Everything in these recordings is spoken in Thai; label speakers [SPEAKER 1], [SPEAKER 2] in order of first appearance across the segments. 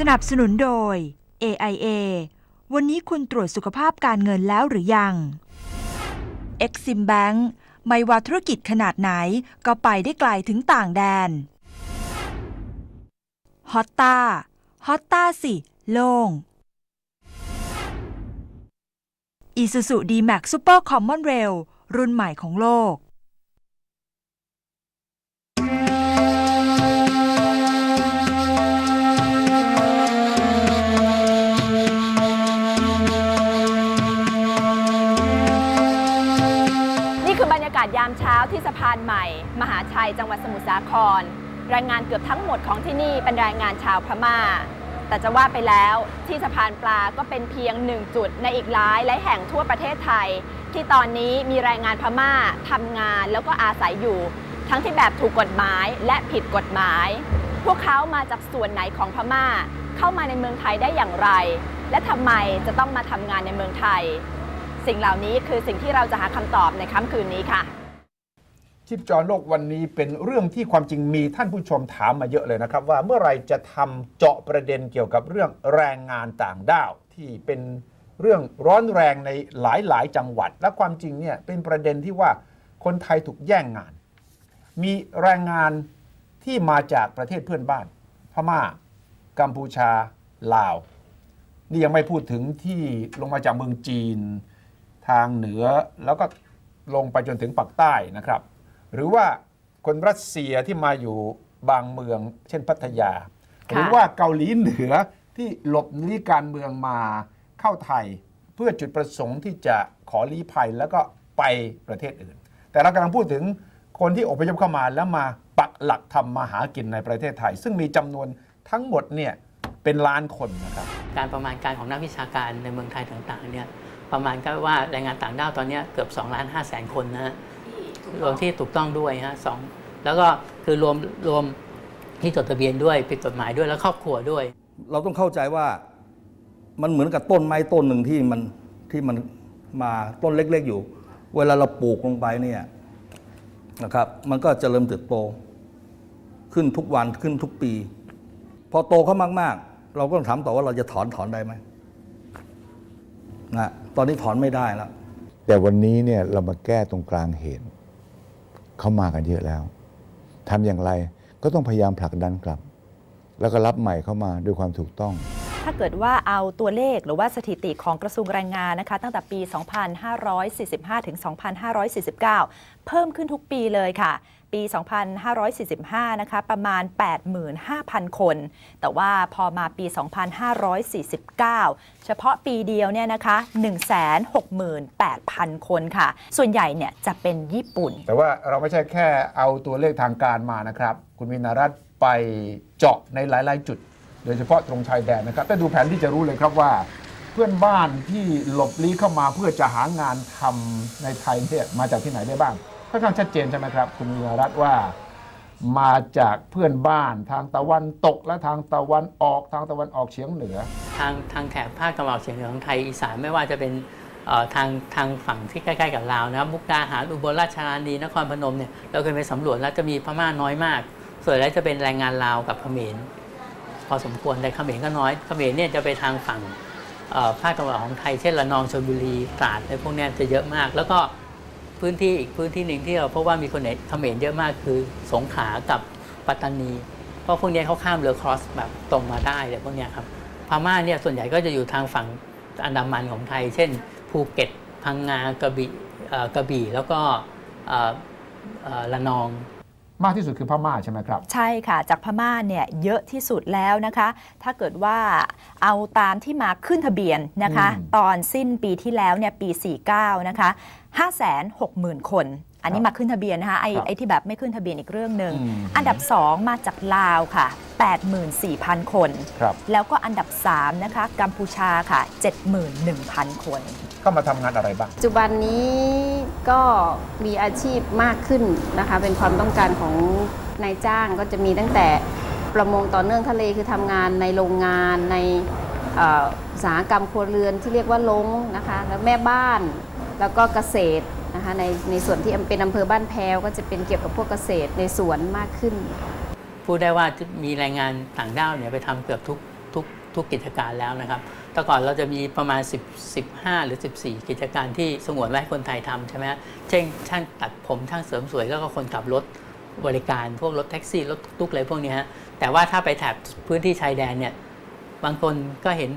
[SPEAKER 1] สนับสนุนโดย AIA วันนี้คุณตรวจสุขภาพการเงินแล้วหรือยัง Exim Bank ไม่ว่าธุรกิจขนาดไหนก็ไปได้ไกลถึงต่างแดน ฮอตตาฮอตตาสิ โล่ง Isuzu D-Max Super Common Rail รุ่นใหม่ของโลกา
[SPEAKER 2] กามเช้าที่สะพานใหม่ มหาชัยจังหวัดสมุทรสาครแรงงานเกือบทั้งหมดของที่นี่เป็นแรงงานชาวพม่า แต่จะว่าไปแล้วที่สะพานปลาก็เป็นเพียงหนึ่งจุดในอีกหลายและแห่งทั่วประเทศไทย ที่ตอนนี้มีแรงงานพม่าทำงานแล้วก็อาศัยอยู่ ทั้งที่แบบถูกกฎหมายและผิดกฎหมาย พวกเขามาจากส่วนไหนของพม่า เข้ามาในเมืองไทยได้อย่างไร และทำไมจะต้องมาทำงานในเมืองไทย สิ่งเหล่านี้คือสิ่งที่เราจะหาคำตอบในค่ำคืนนี้ค่ะ
[SPEAKER 3] ชิปจอโลกวันนี้เป็นเรื่องที่ความจริงมีท่านผู้ชมถามมาเยอะเลยนะครับ ว่าเมื่อไรจะทำเจาะประเด็นเกี่ยวกับเรื่องแรงงานต่างด้าว ที่เป็นเรื่องร้อนแรงในหลายๆ จังหวัด และความจริงเนี่ยเป็นประเด็นที่ว่าคนไทยถูกแย่งงาน มีแรงงานที่มาจากประเทศเพื่อนบ้าน พม่า กัมพูชา ลาว นี่ยังไม่พูดถึงที่ลงมาจากเมืองจีน ทางเหนือแล้วก็ลงไปจนถึงปากใต้นะครับ หรือว่าคนรัสเซียที่มาอยู่บางเมือง เช่นพัทยา
[SPEAKER 2] ค่ะ
[SPEAKER 3] หรือว่าเกาหลีเหนือที่หลบหนีการเมืองมาเข้าไทย เพื่อจุดประสงค์ที่จะขอลี้ภัยแล้วก็ไปประเทศอื่น แต่เรากำลังพูดถึงคนที่อพยพเข้ามาแล้วมาปักหลักทำมาหากินในประเทศไทย ซึ่งมีจำนวนทั้งหมดเนี่ยเป็นล้านคนนะครับ
[SPEAKER 4] การประมาณการของนักวิชาการในเมืองไทยต่างๆเนี่ยประมาณก็ว่าแรงงานต่างด้าวตอนเนี้ยเกือบ2ล้าน5แสนคนนะฮะ รวมที่ถูกต้องด้วยฮะสองแล้วก็คือรวมรวมที่จดทะเบียนด้วยผิดกฎหมายด้วยแล้วครอบครัวด้วย
[SPEAKER 5] เราต้องเข้าใจว่ามันเหมือนกับต้นไม้ต้นหนึ่งที่มันที่มันมาต้นเล็ก ๆ อยู่ เวลาเราปลูกลงไปเนี่ยนะครับ มันก็เจริญเติบโต ขึ้นทุกวันขึ้นทุกปี พอโตเข้ามาก ๆ เราก็ต้องถามต่อว่าเราจะถอนถอนได้ไหมนะตอนนี้ถอนไม่ได้แล้ว
[SPEAKER 6] แต่วันนี้เนี่ยเรามาแก้ตรงกลางเหตุ เขามากันเยอะแล้วทำอย่างไรก็ต้องพยายามผลักดันกลับ แล้วก็รับใหม่เข้ามาด้วยความถูกต้อง
[SPEAKER 2] ถ้าเกิดว่าเอาตัวเลขหรือว่าสถิติของกระทรวงแรงงานนะคะ ตั้งแต่ปี 2545 ถึง 2549 เพิ่มขึ้นทุกปีเลยค่ะ ปี 2545 นะคะ ประมาณ 85,000 คน แต่ว่าพอมาปี 2549 เฉพาะปีเดียวเนี่ยนะคะ 168,000 คนค่ะ ส่วนใหญ่เนี่ยจะเป็นญี่ปุ่น
[SPEAKER 3] แต่ว่าเราไม่ใช่แค่เอาตัวเลขทางการมานะครับ คุณวินารัตไปเจาะในหลาย ๆ จุด โดยเฉพาะตรงชายแดนนะครับถ้าดูแผนที่จะรู้เลยครับว่าเพื่อนบ้านที่หลบลี้เข้ามาเพื่อจะหางานทำในไทยเนี่ยมาจากที่ไหนได้บ้าง ค่อนข้างชัดเจนใช่ไหมครับคุณวินารัตน์ว่า มาจากเพื่อนบ้านทางตะวันตกและทางตะวันออกทางตะวันออกเฉียงเหนือ
[SPEAKER 4] ทางทางแถบภาคตะวันออกเฉียงเหนือของไทยอีสานไม่ว่าจะเป็นเอ่อทางทางฝั่งที่ใกล้ๆกับลาวนะครับมุกดาหารอุบลราชธานีนครพนมเนี่ยเราเคยไปสำรวจแล้วจะมีพม่าน้อยมาก ส่วนใหญ่จะเป็นแรงงานลาวกับเขมรพอสมควรแต่เขมรก็น้อยเขมรเนี่ยจะไปทางฝั่งเอ่อภาคตะวันออกของไทยเช่นระนองชลบุรีตราดในพวกเนี้ยจะเยอะมาก แล้วก็ พื้นที่อีกพื้นที่หนึ่งที่เราพบว่ามีคนเขมรเยอะมากคือสงขลากับปัตตานี เพราะพวกนี้เขาข้ามเรือครอสแบบตรงมาได้เลยพวกนี้ครับพม่าเนี่ยส่วนใหญ่ก็จะอยู่ทางฝั่งอันดามันของไทย เช่น ภูเก็ตพังงากระบี่กระบี่แล้วก็เอ่อเอ่อระนอง
[SPEAKER 3] มากที่สุดคือพม่าใช่ไหมครับ
[SPEAKER 2] ใช่ค่ะ จากพม่าเนี่ยเยอะที่สุดแล้วนะคะ ถ้าเกิดว่าเอาตามที่มาขึ้นทะเบียนนะคะ
[SPEAKER 3] อืม
[SPEAKER 2] ตอนสิ้นปีที่แล้วเนี่ยปี 49 นะคะ 560,000 คน อันนี้มาขึ้นทะเบียนนะคะไอ้
[SPEAKER 3] ครับ
[SPEAKER 2] ไอ้ที่แบบไม่ขึ้นทะเบียนอีกเรื่องหนึ่ง
[SPEAKER 3] อืม
[SPEAKER 2] อันดับ 2 มาจากลาวค่ะ 84,000 คน
[SPEAKER 3] ครับ
[SPEAKER 2] แล้วก็อันดับ 3 นะคะ กัมพูชาค่ะ 71,000 คน
[SPEAKER 3] เข้ามาทำงานอะไรบ้าง
[SPEAKER 7] ปัจจุบันนี้ก็มีอาชีพมากขึ้นนะคะ เป็นความต้องการของนายจ้างก็จะมีตั้งแต่ประมงต่อเนื่องทะเลคือทำงานในโรงงานในเอ่ออุตสาหกรรมครัวเรือนที่เรียกว่าลงนะคะ แล้วแม่บ้านแล้วก็เกษตรนะคะในในส่วนที่เป็นอำเภอบ้านแพวก็จะเป็นเกี่ยวกับพวกเกษตรในสวนมากขึ้น
[SPEAKER 4] พูดได้ว่าจะมีแรงงานต่างด้าวเนี่ยไปทำเกือบทุกทุกทุกกิจการแล้วนะครับ แต่ก่อนเราจะมีประมาณ 10 15 หรือ 14 กิจการที่สงวนไว้ให้คนไทยทำใช่ไหมฮะเช่นช่างตัดผมช่างเสริมสวยแล้วก็คนขับรถบริการพวกรถแท็กซี่รถตุ๊กๆอะไรพวกนี้ฮะแต่ว่าถ้าไปแถบพื้นที่ชายแดนเนี่ยบางคนก็เห็น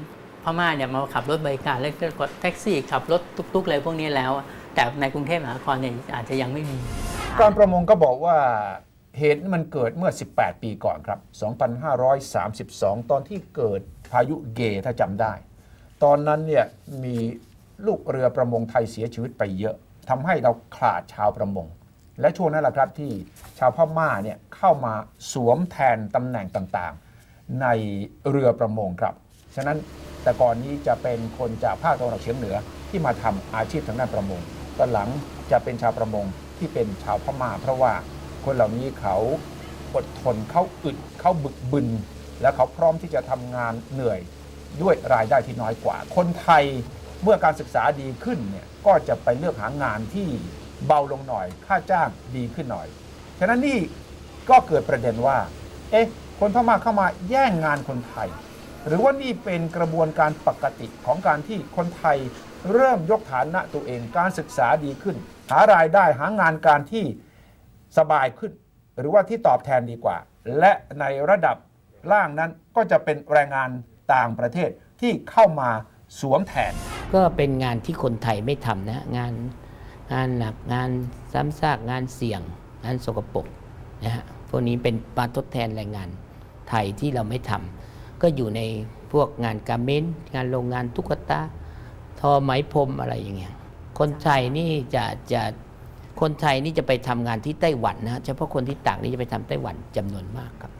[SPEAKER 4] พม่าเนี่ยมาขับรถบริการแล้วก็กดแท็กซี่ขับรถตุ๊กๆอะไรพวกนี้แล้ว แต่ในกรุงเทพมหานครเนี่ยอาจจะยังไม่มี
[SPEAKER 3] การประมงก็บอกว่าเหตุมันเกิดเมื่อ 18 ปีก่อนครับ 2532 ตอนที่เกิดพายุเกถ้าจำได้ ตอนนั้นเนี่ยมีลูกเรือประมงไทยเสียชีวิตไปเยอะทำให้เราขาดชาวประมง และช่วงนั้นแหละครับที่ชาวพม่าเนี่ยเข้ามาสวมแทนตำแหน่งต่างๆ ในเรือประมงครับ ฉะนั้นแต่ก่อนนี้จะเป็นคนจากภาคตะวันออกเฉียงเหนือที่มาทำอาชีพทางด้านประมงตอนหลังจะเป็นชาวประมงที่เป็นชาวพม่า เพราะว่าคนเหล่านี้เขาอดทนเขาอึดเขาบึกบึน และเขาพร้อมที่จะทำงานเหนื่อย ด้วยรายได้ที่น้อยกว่า คนไทยเมื่อการศึกษาดีขึ้นเนี่ยก็จะไปเลือกหางานที่เบาลงหน่อย ค่าจ้างดีขึ้นหน่อย ฉะนั้นนี่ก็เกิดประเด็นว่า เอ๊ะ คนพม่าเข้ามาแย่งงานคนไทย หรือว่านี่เป็นกระบวนการปกติของการที่คนไทยเริ่มยกฐานะตัวเอง การศึกษาดีขึ้น หารายได้หางานการที่สบายขึ้น หรือว่าที่ตอบแทนดีกว่า และในระดับล่างนั้นก็จะเป็นแรงงาน ต่างประเทศที่เข้ามาสวมแทน
[SPEAKER 8] ก็เป็นงานที่คนไทยไม่ทำนะงานงานหนักงานซ้ำซากงานเสี่ยง งานสกปรกนะฮะพวกนี้เป็นมาทดแทนแรงงานไทยที่เราไม่ทำก็อยู่ในพวกงานการเมนงานโรงงานตุ๊กตาทอไหมพรมอะไรอย่างเงี้ยคนไทยนี่จะจะคนไทยนี่จะไปทำงานที่ไต้หวันนะฮะเฉพาะคนที่ต่างนี่จะไปทำไต้หวันจำนวนมากครับ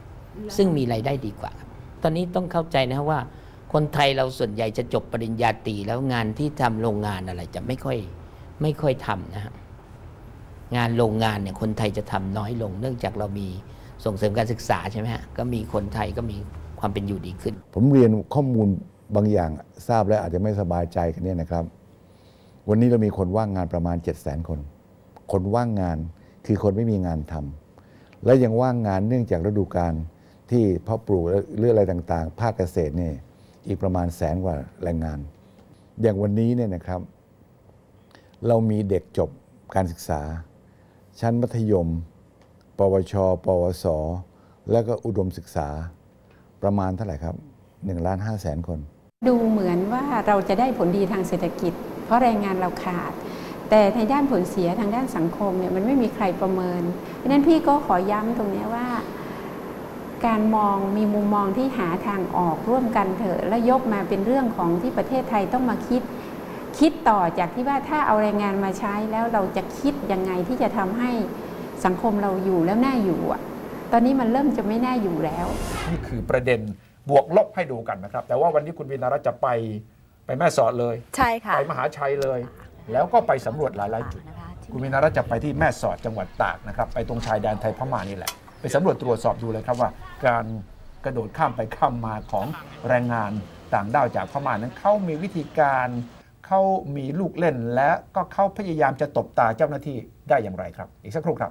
[SPEAKER 8] ซึ่งมีรายได้ดีกว่าครับ ตอนนี้ต้องเข้าใจนะครับว่า คนไทยเราส่วนใหญ่จะจบปริญญาตรีแล้วงานที่ทำโรงงานอะไรจะไม่ค่อยไม่ค่อยทำนะฮะงานโรงงานเนี่ยคนไทยจะทำน้อยลง เนื่องจากเรามีส่งเสริมการศึกษาใช่ไหมฮะก็มีคนไทยก็มีความเป็นอยู่ดีขึ้น
[SPEAKER 6] ผมเรียนข้อมูลบางอย่างทราบแล้วอาจจะไม่สบายใจกันเนี่ยนะครับ วันนี้เรามีคนว่างงานประมาณ 7 0 0 0 0 0 คน คนว่างงานคือคนไม่มีงานทำและยังว่างงานเนื่องจากฤดูกาล ที่เพาะปลูกและเรื่องอะไรต่างๆ ภาคเกษตรนี่อีกประมาณแสนกว่าแรงงาน อย่างวันนี้เนี่ยนะครับ เรามีเด็กจบการศึกษา ชั้นมัธยม ปวช ปวส แล้วก็อุดมศึกษาประมาณเท่าไหร่ครับ1ล้าน5แสนคน
[SPEAKER 9] ดูเหมือนว่าเราจะได้ผลดีทางเศรษฐกิจ เพราะแรงงานเราขาด แต่ในด้านผลเสียทางด้านสังคมเนี่ยมันไม่มีใครประเมินเพราะนั้นพี่ก็ขอย้ำตรงนี้ว่า การมองมีมุมมองที่หาทางออกร่วมกันเถอะแล้วยกมาเป็นเรื่องของที่ประเทศไทยต้องมาคิด คิดต่อจากที่ว่าถ้าเอาแรงงานมาใช้แล้วเราจะคิดยังไงที่จะทำให้สังคมเราอยู่แล้วน่าอยู่อะตอนนี้มันเริ่มจะไม่น่าอยู่แล้ว
[SPEAKER 3] นี่คือประเด็นบวกลบให้ดูกันนะครับ แต่ว่าวันนี้คุณวินารัตน์จะไปไปแม่สอดเลย
[SPEAKER 2] ใช่ค่ะ
[SPEAKER 3] ไปมหาชัยเลย แล้วก็ไปสำรวจหลายๆจุด
[SPEAKER 2] นะคะที่
[SPEAKER 3] คุณวินารัตน์จะไปที่แม่สอดจังหวัดตากนะครับ ไปตรงชายแดนไทยพม่านี่แหละ ไปสำรวจตรวจสอบดูเลยครับว่า การกระโดดข้ามไปข้ามมาของแรงงานต่างด้าวจากพม่านั้นเขามีวิธีการเขามีลูกเล่นและก็เขาพยายามจะตบตาเจ้าหน้าที่ได้อย่างไรครับ อีกสักครู่ครับ